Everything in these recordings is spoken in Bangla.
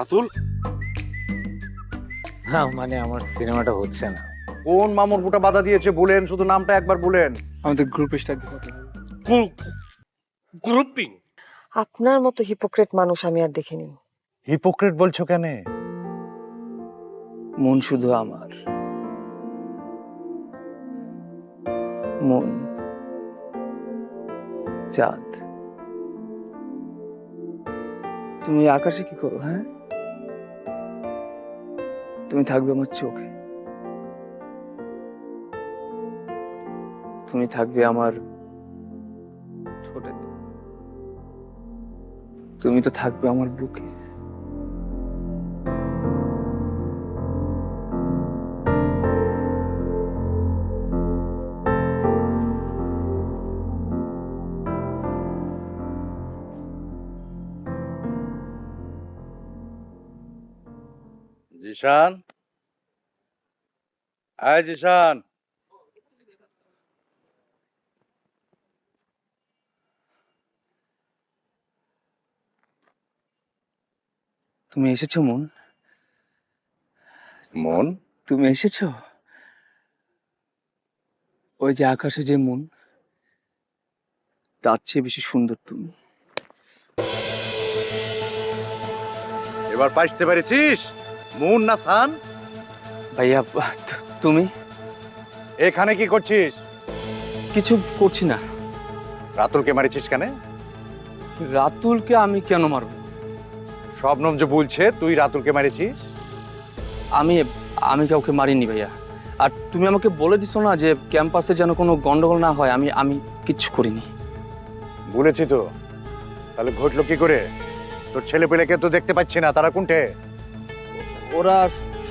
রাতুল? না মানে আমার সিনেমাটা হচ্ছে না। কোন মামুর ফুটা বাধা দিয়েছে বলেন শুধু নামটা একবার বলেন। আমাদের গ্রুপ স্টার দিতে গ্রুপিং আপনার মতো হিপোক্রেট মানুষ আমি আর দেখিনি। হিপোক্রেট বলছো কেন? মন শুধু আমার। মন চাঁদ। তুমি আকাশে কি করো হ্যাঁ? তুমি থাকবে আমার চোখে। তুমি থাকবে আমার ঠোঁটে। তুমি তো থাকবে আমার বুকে। জিশান আয় জিশান তুমি এসেছ মন? মন? তুমি এসেছ? ওই যে আকাশে যে মন তার চেয়ে বেশি সুন্দর তুমি। এবার পাইতে পেরেছিস? মুন না সান ভাইয়া তুমি? এখানে কি করছিস? কিছু করছি না। রাতুলকে মারিছিস কেন? রাতুলকে আমি কেন মারবো? শবনম যে বলছে তুই রাতুলকে মারিছিস? আমি আমি কাউকে মারিনি ভাইয়া। আর তুমি আমাকে বলে দিছো না যে ক্যাম্পাসে যেন কোনো গন্ডগোল না হয় আমি আমি কিচ্ছু করিনি। বলেছি তো। তাহলে ঘটলো কি করে? তোর ছেলে পেলেকে তো দেখতে পাচ্ছি না তারা কোনটে? ওরা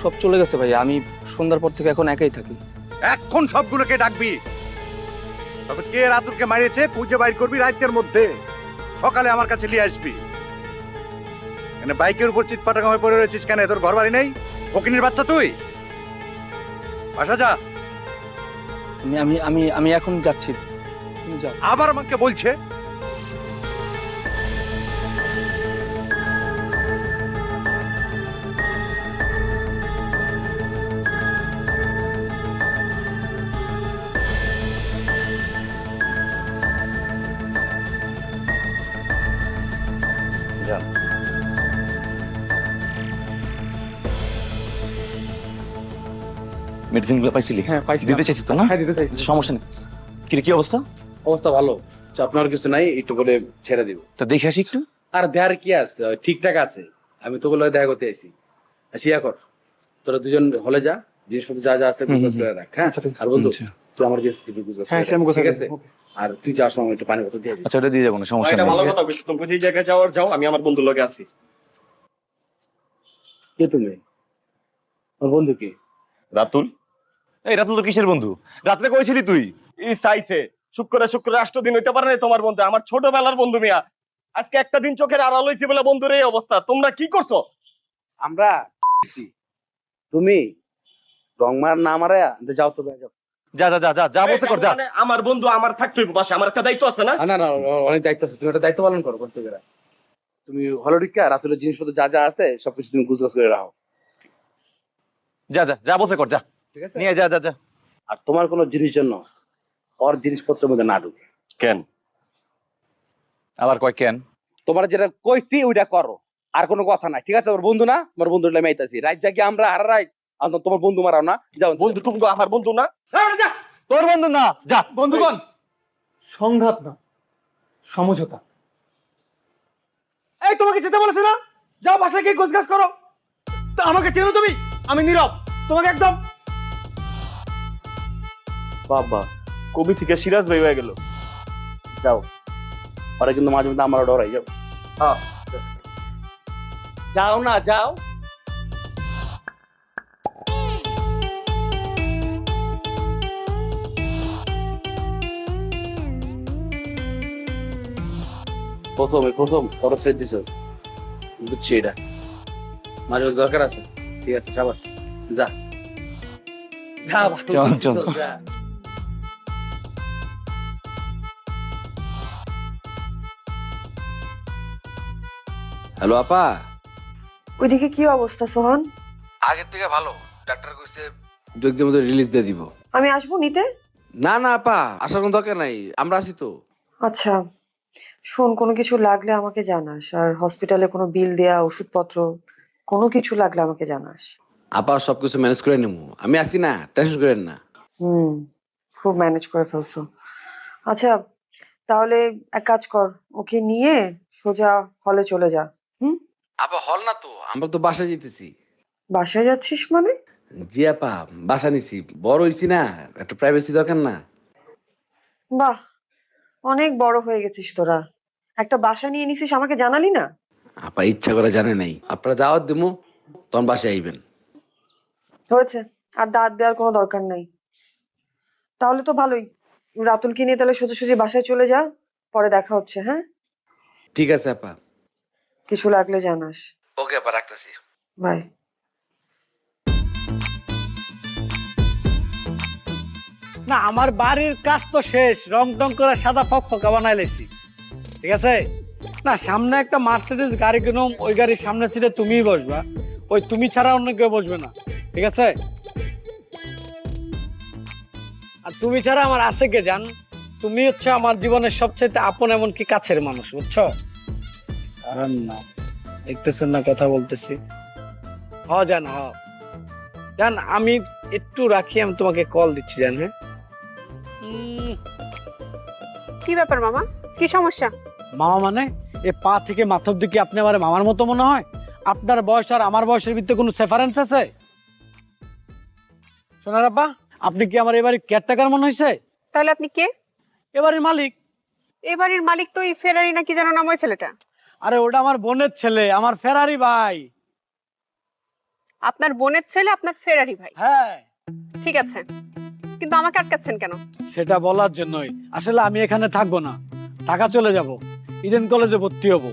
সব চলে গেছে ভাইয়া আমি সন্ধ্যার পর থেকে এখন একাই থাকি। এখন সবগুলোকে ডাকবি। তবে কে রাতুলকে মারিয়েছে খুঁজে বাইর করবি রাতের মধ্যে। সকালে আমার কাছে নিয়ে আসবি। মানে বাইকের উপর চিৎপাটা হয়ে পড়ে রয়েছিস কেন? তোর ঘর বাড়ি নেই? ফকিনের বাচ্চা তুই? বাসা যা। আমি আমি আমি আমি এখন যাচ্ছি। আবার আমাকে বলছে মেডিসিনগুলো পাইছিলি? হ্যাঁ পাইছি দিতে চাইছিস তো না? হ্যাঁ দিতে চাই সমস্যা নেই। কি রে, কি অবস্থা? অবস্থা ভালো। চাপ নেওয়ার কিছু নাই একটু বলে ছেড়ে দিব। তা দেখে আসি একটু। আর দেয়ার কি আছে? ওই ঠিকঠাক আছে। আমি তো বলে দেখা করতে আইছি। আসিয়া কর। তোরা দুজন হলে যা জিনিসপত্র যা যা আছে হুম, করে রাখ হ্যাঁ? আচ্ছা। আর বন্ধু আচ্ছা। তুই আমার একটু গুজগাছ হ্যাঁ করে আমি রাখ, ঠিক আছে? আর তুই যাওয়ার সময় একটু পানি বোতল দিয়ে দিবি। আচ্ছা ওটা দিয়ে যাব না সমস্যা এটা নেই। ভালো কথা কইছো তুমি যে জায়গায় যাওয়ার যাও আমি আমার বন্ধুর লগে আছি। কে তুমি? আমার বন্ধু কি? রাতুল। এই রাতুল তো কিসের বন্ধু? রাত্রে কইছিলি তুই? ই চাইছে শুক্রে শুক্রে রাষ্ট্র দিন হইতে পারে না তোমার বন্ধু আমার ছোটবেলার বন্ধু মিয়া। আজকে একটা দিন চোখের আড়াল হইছে বলে বন্ধুর এই অবস্থা তোমরা কি করছ? আমরা তুমি রং মার না মারা যাও তো যাও যা যা যা যা যা বলতে কর যা। মানে আমার বন্ধু আমার থাকতে হইব পাশে আমার একটা দায়িত্ব আছে না? না না না অনেক দায়িত্ব আছে তুমি একটা দায়িত্ব পালন করো করতে গেলে। তুমি হলরিকা রাতুলের জিনিসপত্র যা যা আছে সবকিছু তুমি গুজগাছ করে রাখো। যা যা যা বসে কর যা। ঠিক আছে? নিয়ে যা যা যা। আর তোমার কোনো জিনিস জন্য ওর জিনিসপত্রের মধ্যে না ঢুকে। কেন? আবার কয় কেন? তোমার যেটা কইছি ওইটা করো। আর কোনো কথা নাই ঠিক আছে? আমার বন্ধু না? আমার বন্ধু রাত জাগি আমরা হারা রাইট আর তোমার বন্ধু মারাও না। যাও। বন্ধু তুমি আমার বন্ধু না? তোর বন্ধু না? যা বন্ধুগণ। সংঘাত না সমঝোতা। এই তোমাকে যেতে বলেছে না? যাও বাসায় গিয়ে গোছগাছ করো। তা আমাকে চেনো তুমি? আমি নীরব। তোমাকে একদম বাবা কবি থেকে সিরাজ ভাই হয়ে গেল। যাও ওরা কিন্তু মাঝে মধ্যে আমার ডরাই যাও। হ্যাঁ। যাও না যাও। প্রথমে প্রথম খরচ দিছ। বুঝছি এটা। মাঝে মধ্যে দরকার আছে। ঠিক আছে সাবাস। যা। যা চল, চল। হ্যালো আপা। ওইদিকে কি অবস্থা সোহান? আগের থেকে ভালো। ডাক্তার কইছে দু একদিনের মধ্যে রিলিজ দিয়ে দিব। আমি আসব নিতে? না না আপা আসার কোনো দরকার নাই। আমরা আছি তো। আচ্ছা শোন কোনো কিছু লাগলে আমাকে জানাস। আর হসপিটালে কোনো বিল দেয়া ওষুধপত্র কোনো কিছু লাগলে আমাকে জানাস। আপা সবকিছু ম্যানেজ করে নেব আমি আছি না টেনশন করেন না। হুম খুব ম্যানেজ করে ফেলছো। আচ্ছা তাহলে এক কাজ কর ওকে নিয়ে সোজা হলে চলে যা। আপা হল না তো আমরা তো বাসায় যেতেছি। বাসায় যাচ্ছিস মানে? জি আপা বাসা নিছি। বড় হইছি না একটা প্রাইভেসি দরকার না। বাহ অনেক বড় হয়ে গেছিস তোরা। একটা বাসা নিয়ে নিছিস আমাকে জানালি না? আপা ইচ্ছা করে জানে নাই। আপনারা দাওয়াত দিমু তখন বাসায় আইবেন। হয়েছে আর দাঁত দেওয়ার কোনো দরকার নাই। তাহলে তো ভালোই। রাতুলকে নিয়ে তাহলে সোজাসুজি বাসায় চলে যা পরে দেখা হচ্ছে হ্যাঁ? ঠিক আছে আপা। কিছু লাগলে জানাস। ওকে আপা রাখতেছি। বাই। না আমার বাড়ির কাজ তো শেষ। রং টং করে সাদা ফকফকা বানাই লেছি। ঠিক আছে? না সামনে একটা মার্সিডিজ গাড়ি কিনুম ওই গাড়ির সামনে সিটে তুমিই বসবা। ওই তুমি ছাড়া অন্য কেউ বসবে না। ঠিক আছে? আর তুমি ছাড়া আমার আছে কে জান? তুমি হচ্ছে আমার জীবনের সবচেয়ে আপন এমনকি কাছের মানুষ বুঝছ? কারণ না। দেখতেছেন না কথা বলতেছি। হ জান হ। জান আমি একটু রাখি আমি তোমাকে কল দিচ্ছি জান হ্যাঁ? কি ব্যাপার মামা? কি সমস্যা? মামা মানে এ পা থেকে মাথার দিকে আপনি আমার মামার মতো মনে হয়? আপনার বয়স আর আমার বয়সের ভিতরে কোনো সেফারেন্স আছে? সোনার আপা আপনি কি আমার এবারে কেয়ারটেকার মনে হয়েছে তাহলে আপনি কে? এবারের মালিক। এ বাড়ির মালিক তো এই ফেরারি না কি যেন নাম ওই ছেলেটা? আরে ওটা আমার বোনের ছেলে আমার ফেরারি ভাই। আপনার বোনের ছেলে আপনার ফেরারি ভাই। হ্যাঁ। ঠিক আছে। কিন্তু আমাকে আটকাচ্ছেন কেন? সেটা বলার জন্যই। আসলে আমি এখানে থাকব না। ঢাকা চলে যাব। ইডেন কলেজে ভর্তি হব।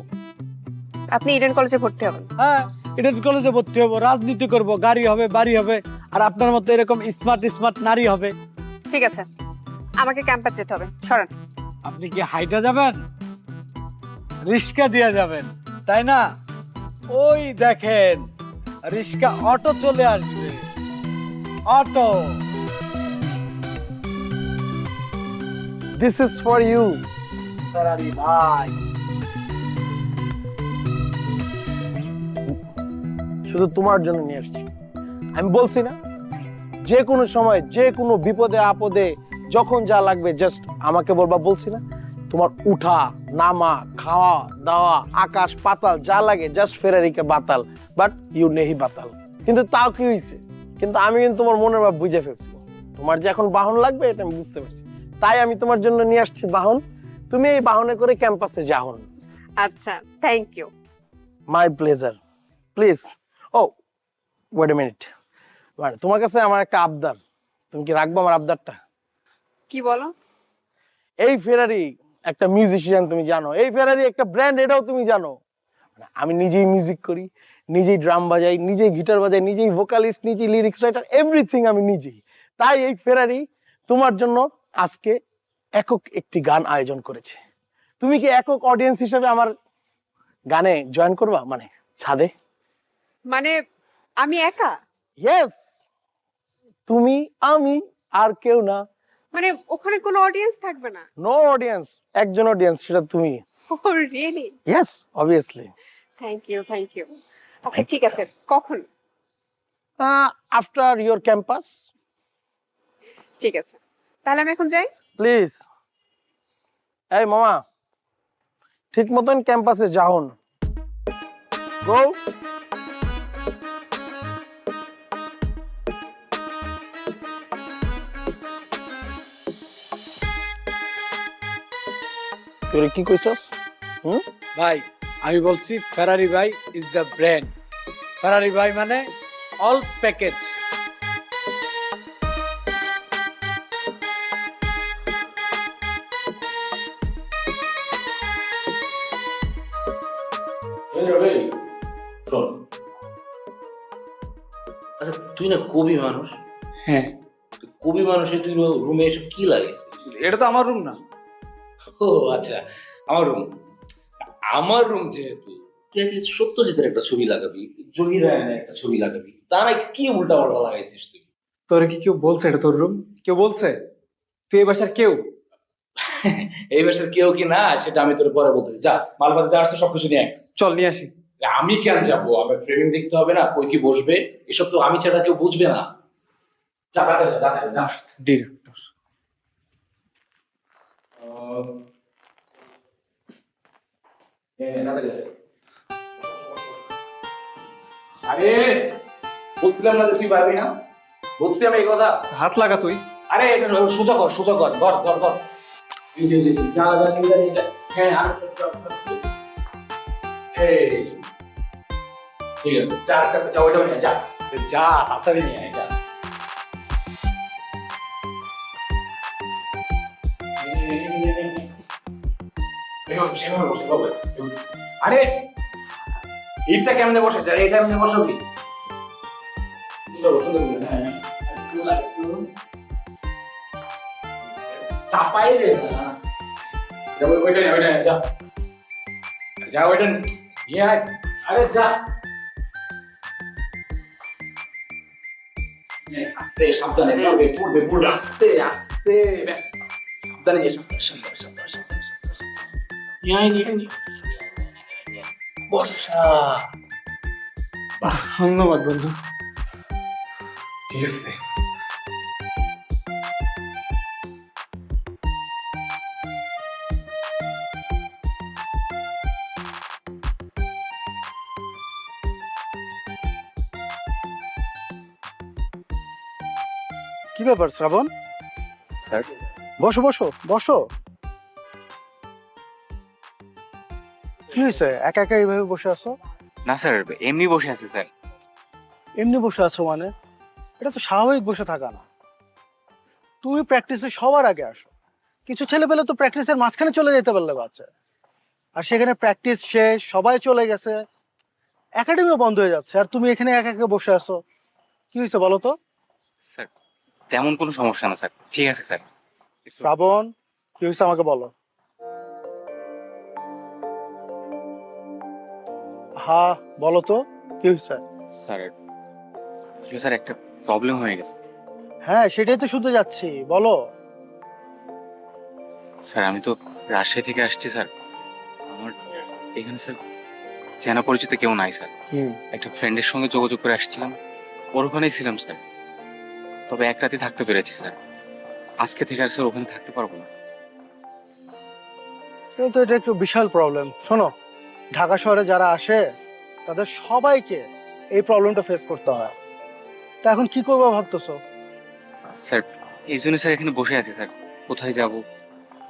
আপনি ইডেন কলেজে ভর্তি হবেন? হ্যাঁ ইডেন কলেজে ভর্তি হব। রাজনীতি করব গাড়ি হবে বাড়ি হবে আর আপনার মতো এরকম স্মার্ট স্মার্ট নারী হবে। ঠিক আছে। আমাকে ক্যাম্পাস যেতে হবে। সরেন। আপনি কি হাইটা যাবেন? রিক্সা দিয়ে যাবেন, তাই না? ওই দেখেন রিক্সা অটো চলে আসবে। Auto. This is for you Ferrari ভাই। শুধু তোমার জন্য নিয়ে আসছি। আমি বলছি না, যে কোনো সময়, যে কোনো বিপদে, আপদে, যখন যা লাগবে জাস্ট আমাকে বলবা, বলছি না। তোমার উঠা নামা খাওয়া দাওয়া আকাশ পাতাল যা লাগে জাস্ট ফেরারিকে বাতাল বাট ইউ নেহি বাতাল। কিন্তু তাও কি হয়েছে কিন্তু আমি কিন্তু তোমার মনের ভাব বুঝে ফেলছি। তোমার যে এখন বাহন লাগবে এটা আমি বুঝতে পারছি। তাই আমি তোমার জন্য নিয়ে আসছি বাহন। তুমি এই বাহনে করে ক্যাম্পাসে যাও। আচ্ছা thank you my pleasure please oh wait a minute মানে তোমার কাছে আমার একটা আবদার। তুমি কি রাখব আমার আবদারটা? কি বলো? এই ফেরারি একটা মিউজিশিয়ান তুমি জানো। এই ফেরারি একটা ব্র্যান্ড এটাও তুমি জানো। মানে আমি নিজেই মিউজিক করি নিজেই ড্রাম বাজাই নিজেই গিটার বাজাই নিজেই ভোকালিস্ট নিজেই লিরিক্স রাইটার এভরিথিং আমি নিজেই। তাই এই ফেরারি তোমার জন্য আজকে একক একটি গান আয়োজন করেছে। তুমি কি একক অডিয়েন্স হিসেবে আমার গানে জয়েন করবা? মানে ছাদে? মানে আমি একা? ইয়েস তুমি আমি আর কেউ না। মানে ওখানে কোনো অডিয়েন্স থাকবে না? নো অডিয়েন্স একজন অডিয়েন্স সেটা তুমি। ও really yes obviously thank you thank you okay ঠিক আছে কখন? আফটার ইয়োর ক্যাম্পাস ঠিক আছে তাহলে আমি এখন যাই? প্লিজ এই মামা ঠিক মতন ক্যাম্পাসে যাও গো তুই কি কইছস ভাই আমি বলছি ফেরারি ভাই ইজ দ্য ব্র্যান্ড ফেরারি ভাই মানে অল প্যাকেজ আচ্ছা তুই না কবি মানুষ? হ্যাঁ। কবি মানুষে তুই রুমে এসে কি লাগিয়েছিস? এটা তো আমার রুম না। ও আচ্ছা। আমার রুম আমার রুম যেহেতু তুই অ্যাটলিস্ট সত্যজিতের একটা ছবি লাগাবি জহির রায়নের একটা ছবি লাগাবি তা না কি উল্টা পাল্টা লাগাইছিস তুই? তোর কি কেউ বলছে এটা তোর রুম কেউ বলছে? তুই এই বাসার কেউ? এই বছর কেউ কি না সেটা আমি তোর পরে বলতেছি। যা মালবাদ যা আসছে সবকিছু নিয়ে। চল নিয়ে আসি। আমি কেন যাব? আমার ফ্রেমিং দেখতে হবে না কই কি বসবে? এসব তো আমি ছাড়া কেউ বুঝবে না। যা তাড়াতাড়ি যা, তাড়াতাড়ি যা। ডিরেক্টর আহ, নে, নে, তাড়াতাড়ি যা। আরে বলছিলাম না তুই পারবি না? বলছি আমি এই কথা। হাত লাগা তুই। আরে এটা সোজা কর সোজা কর কর কর কর ঠিক আছে চার কাছে যা ওইটা নিয়ে যা। যা তাড়াতাড়ি নিয়ে আয় যা। আরে ইটটা কেমনে বসে যায় এটা কেমনে বসাবি? হ্যাঁ হ্যাঁ। চাপাই রে যা। যা, ওইটা নিয়ে আয়। আরে, যা। আস্তে, সাবধানে, পড়বে পড়বে পড়বে। আস্তে আস্তে সাবধানে নিয়ে বর্ষা ধন্যবাদ বন্ধু ঠিক আছে কি ব্যাপার শ্রাবণ? বসো বসো বসো। কি হয়েছে? একা একা এইভাবে বসে আছো? না স্যার এমনি বসে আছি স্যার। এমনি বসে আছো মানে? এটা তো স্বাভাবিক বসে থাকা না। তুমি প্র্যাকটিসে সবার আগে আসো। কিছু ছেলে পেলে তো প্র্যাকটিসের মাঝখানে চলে যেতে পারলে বাচ্চা। আর সেখানে প্র্যাকটিস শেষ সবাই চলে গেছে। একাডেমিও বন্ধ হয়ে যাচ্ছে। আর তুমি এখানে একা একা বসে আছো। কি হয়েছে বলো তো? স্যার তেমন কোনো সমস্যা না স্যার। ঠিক আছে স্যার। শ্রাবণ কি হয়েছে আমাকে বলো। হ্যাঁ বলো তো কি হয়েছে? স্যার আসলে স্যার একটা প্রবলেম হয়ে গেছে। হ্যাঁ সেটাই তো শুনতে যাচ্ছি বলো। স্যার আমি তো রাজশাহী থেকে আসছি স্যার। আমার এখানে স্যার চেনা পরিচিত কেউ নাই স্যার। একটা ফ্রেন্ডের সঙ্গে যোগাযোগ করে আসছিলাম। ওর ওখানেই ছিলাম স্যার। তবে এক রাতে থাকতে পেরেছি স্যার। আজকে থেকে আর স্যার ওখানে থাকতে পারব না। কিন্তু এটা একটু বিশাল প্রবলেম শোনো। ঢাকা শহরে যারা আসে তাদের সবাইকে এই প্রবলেমটা ফেস করতে হয়। তা এখন কি করব ভাবতেছো? স্যার এই জন্য স্যার এখানে বসে আছি স্যার। কোথায় যাব?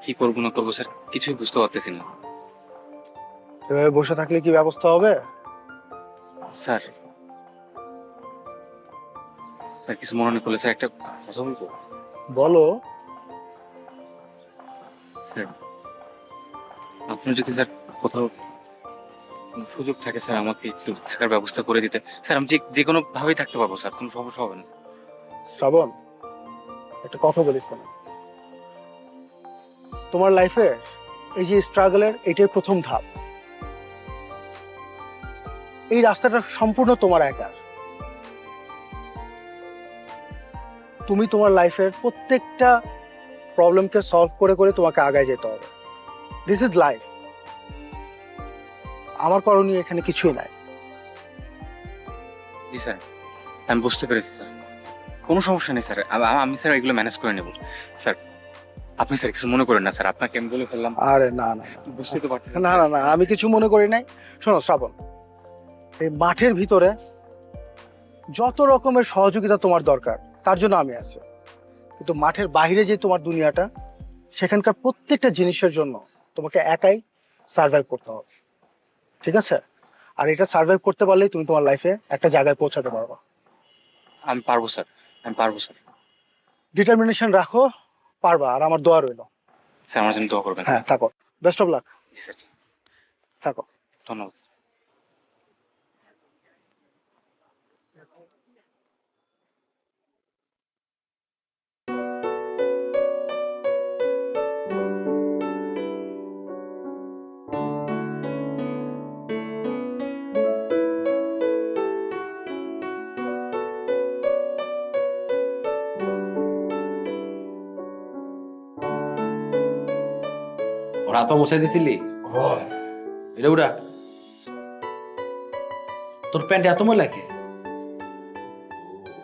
কি করব না করব স্যার? কিছুই বুঝতে পারতেছি না। এভাবে বসে থাকলে কি ব্যবস্থা হবে? স্যার স্যার কিছু মনে করলে স্যার একটা কথা বলব? বলো। স্যার আপনি যদি স্যার কোথাও সুযোগ থাকে, স্যার, আমাকে একটু থাকার ব্যবস্থা করে দিতে। স্যার, আমি যে যে কোনো ভাবেই থাকতে পারব, স্যার, কোনো সমস্যা হবে না। শ্রাবণ, একটা কথা বলিস না। তোমার লাইফে এই যে স্ট্রাগলের এটাই প্রথম ধাপ। এই রাস্তাটা সম্পূর্ণ তোমার একার। তুমি তোমার লাইফের প্রত্যেকটা প্রবলেমকে সলভ করে করে তোমাকে আগায় যেতে হবে। দিস ইজ লাইফ আমার করণীয় এখানে কিছুই নাই। জি স্যার আমি বুঝতে পেরেছি স্যার। কোনো সমস্যা নেই স্যার আমি স্যার এগুলো ম্যানেজ করে নেব। স্যার আপনি স্যার কিছু মনে করেন না স্যার আপনাকে আমি বলে ফেললাম। আরে না না। বুঝতে তো পারতেছেন। না না না আমি কিছু মনে করি নাই। শোনো শ্রাবণ এই মাঠের ভিতরে যত রকমের সহযোগিতা তোমার দরকার তার জন্য আমি আছি। কিন্তু মাঠের বাইরে যে তোমার দুনিয়াটা সেখানকার প্রত্যেকটা জিনিসের জন্য তোমাকে একাই সার্ভাইভ করতে হবে। ঠিক আছে? আর এটা সার্ভাইভ করতে পারলেই তুমি তোমার লাইফে একটা জায়গায় পৌঁছাতে পারবা। আমি পারব স্যার আমি পারব স্যার ডিটারমিনেশন রাখো পারবা আর আমার দোয়া রইল। স্যার আমার জন্য দোয়া করবেন। হ্যাঁ থাকো। বেস্ট অফ লাক থাকো। ধন্যবাদ। পা বসাই দিছিলি? এটা উড়া। তোর প্যান্ট এত ময়লা কে?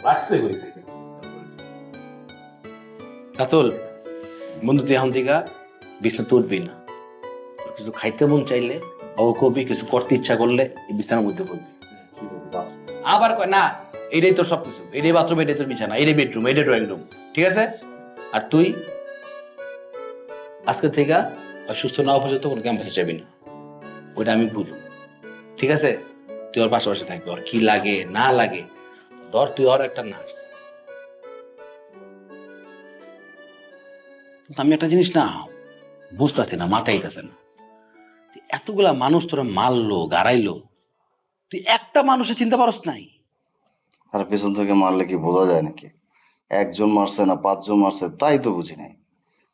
রাখছে রাতুল বন্ধু তুই এখন থেকে বিছনা তুলবি না। কিছু খাইতে মন চাইলে ও কবি কিছু করতে ইচ্ছা করলে এই বিছানার মধ্যে করবি আবার কয় না এটাই তোর সবকিছু। এটাই বাথরুম এটাই তোর বিছানা এটাই বেডরুম এটাই ড্রয়িং রুম ঠিক আছে? আর তুই আজকে থেকে আর সুস্থ না হওয়া পর্যন্ত কোনো ক্যাম্পাসে যাবি না। ওইটা আমি বুঝব। ঠিক আছে? তুই ওর পাশাপাশি থাকবি। ওর কি লাগে, না লাগে, ধর তুই ওর একটা নার্স আমি একটা জিনিস না বুঝতেছি না, মাথায় আইতাছে না। এতগুলা মানুষ তোরা মারলো, গাড়াইলো, তুই একটা মানুষের চিন্তা পারস নাই। আর পেছন থেকে মারলে কি বোঝা যায় নাকি? একজন মারছে না, পাঁচজন মারছে, তাই তো বুঝি নাই।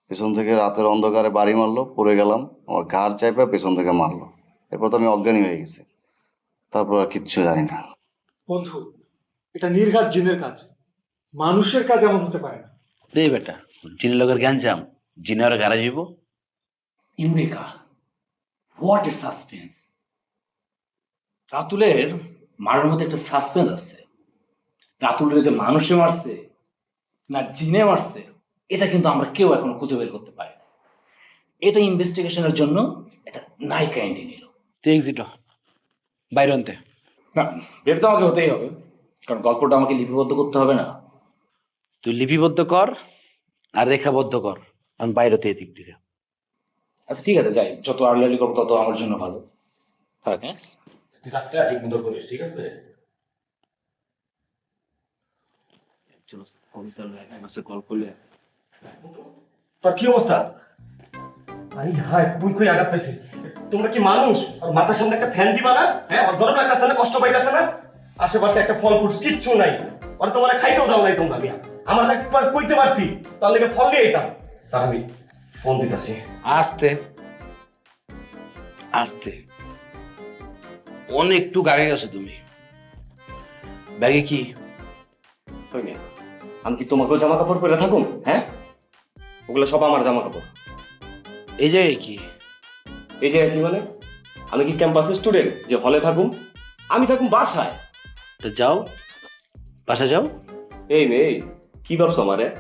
পেছন থেকে রাতের অন্ধকারে বাড়ি মারলো পড়ে গেলাম আমার ঘাড় চাইপা পেছন থেকে মারলো। এরপর তো আমি অজ্ঞানী হয়ে গেছি। তারপর আর কিচ্ছু জানি না। বন্ধু এটা নির্ঘাত জিনের কাজ। মানুষের কাজ এমন হতে পারে না। রে বেটা জিনের লোকের জ্ঞান যাম জিনের গাড়া যাইব ইউরেকা হোয়াট এ সাসপেন্স রাতুলের মারার মধ্যে একটা সাসপেন্স আছে রাতুলের যে মানুষে মারছে না জিনে মারছে এটা কিন্তু আমরা কেউ এখন খুঁজে বের করতে পারি না। এটা ইনভেস্টিগেশনের জন্য এটা নায়িকা এন্ট্রি নিল। তুই এক্সিট বাইরে আনতে না বের তো আমাকে হতেই হবে। কারণ গল্পটা আমাকে লিপিবদ্ধ করতে হবে না। তুই লিপিবদ্ধ কর আর রেখাবদ্ধ কর। আমি বাইরেতে এদিক থেকে আচ্ছা ঠিক আছে যাই। যত আর্লি করব তত আমার জন্য ভালো। থাক হ্যাঁ। তুই কাজটা ঠিক মতো করিস ঠিক আছে? চলো কল করলে তোর কি অবস্থা? আরে হাই কুই কুই আঘাত পাইছে। তোমরা কি মানুষ? আর মাথার সামনে একটা ফ্যান দিবা না? হ্যাঁ না কষ্ট পাইতেছে না? আশেপাশে একটা ফল ফুট কিচ্ছু নাই। আর তোমরা খাইতেও দাও নাই তোমরা মিয়া। আমার একবার কইতে পারতি তাহলে কি ফল আইতাম। তার আমি ফোন দিতেছি। আস্তে। আস্তে। অনেক একটু গাড়ি গেছো তুমি। ব্যাগে কি? আমি কি তোমাকেও জামা কাপড় পরে থাকুম? হ্যাঁ? ওগুলো সব আমার জামা কাপড় এই জায়গায় কি? এই যে কি মানে? আমি কি ক্যাম্পাসের স্টুডেন্ট যে হলে থাকুম? আমি থাকুম বাসায়। তো যাও। বাসা যাও। এই মেয়ে কি ভাবছ আমারে?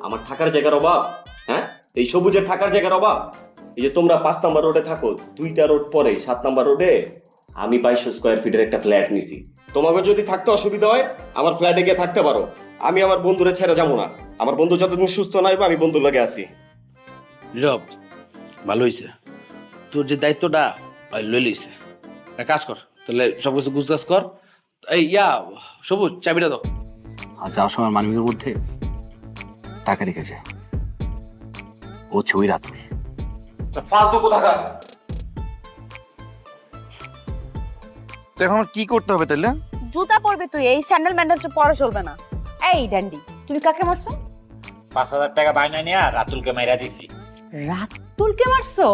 আমার থাকার জায়গার অভাব হ্যাঁ? এই সবুজের থাকার জায়গার অভাব। এই যে তোমরা পাঁচ নাম্বার রোডে থাকো দুইটা রোড পরে সাত নাম্বার রোডে আমি বাইশশো স্কোয়ার ফিটের একটা ফ্ল্যাট নিছি। তোমাকে যদি থাকতে অসুবিধা হয় আমার ফ্ল্যাটে গিয়ে থাকতে পারো। আমি আমার বন্ধুরে ছেড়ে যাব না। আমার বন্ধু যতদিন সুস্থ নাই আমি বন্ধুর লাগে আছি। নীরব ভালো হয়েছে তোর যে দায়িত্বটা ওই লই লইছে। এক কাজ কর তাহলে সব কিছু গুছগাছ কর। এই ইয়া সবুজ চাবিটা দাও। আর যাওয়ার সময় মানবিকের মধ্যে টাকা রেখেছে। ও ছবি রাতুল ফালতু কোথাকার? তো এখন কি করতে হবে তাহলে? জুতা পরবে তুই এই স্যান্ডেল ম্যান্ডেল পরে চলবে না। এই ড্যান্ডি। তুমি কাকে মারছো? পাঁচ হাজার টাকা বাইনা নিয়ে রাতুলকে মাইরা দিছি। রাতুলকে মারছো?